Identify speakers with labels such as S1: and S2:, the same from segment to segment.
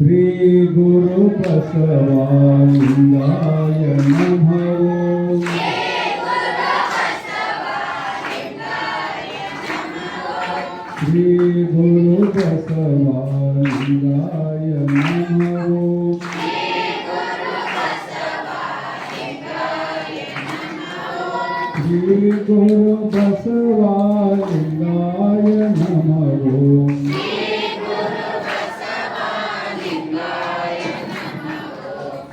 S1: श्री गुरु बसवाय नमो श्री गुरु बसवाय नमो श्री गुरु बसवा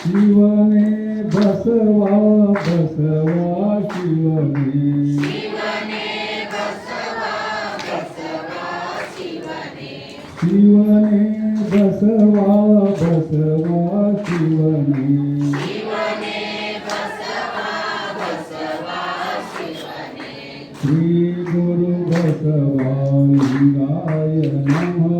S1: शिवने बसवा बसवा शिवने. शिवने बसवा बसवा शिवने. श्री गुरु बसवा लिंगाय नमः.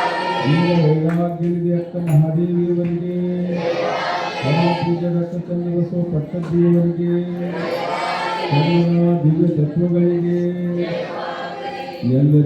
S1: ವೈರಾಗ್ಯವಿದೆ ಮಹಾದೇವಿಯವರಿಗೆ ಪೂಜಾರಕ ಸನ್ನಿವಾಸ ಪಟ್ಟದೇವರಿಗೆ ದಿವ್ಯ ತತ್ವಗಳಿಗೆ ಎಲ್ಲರಿಗೂ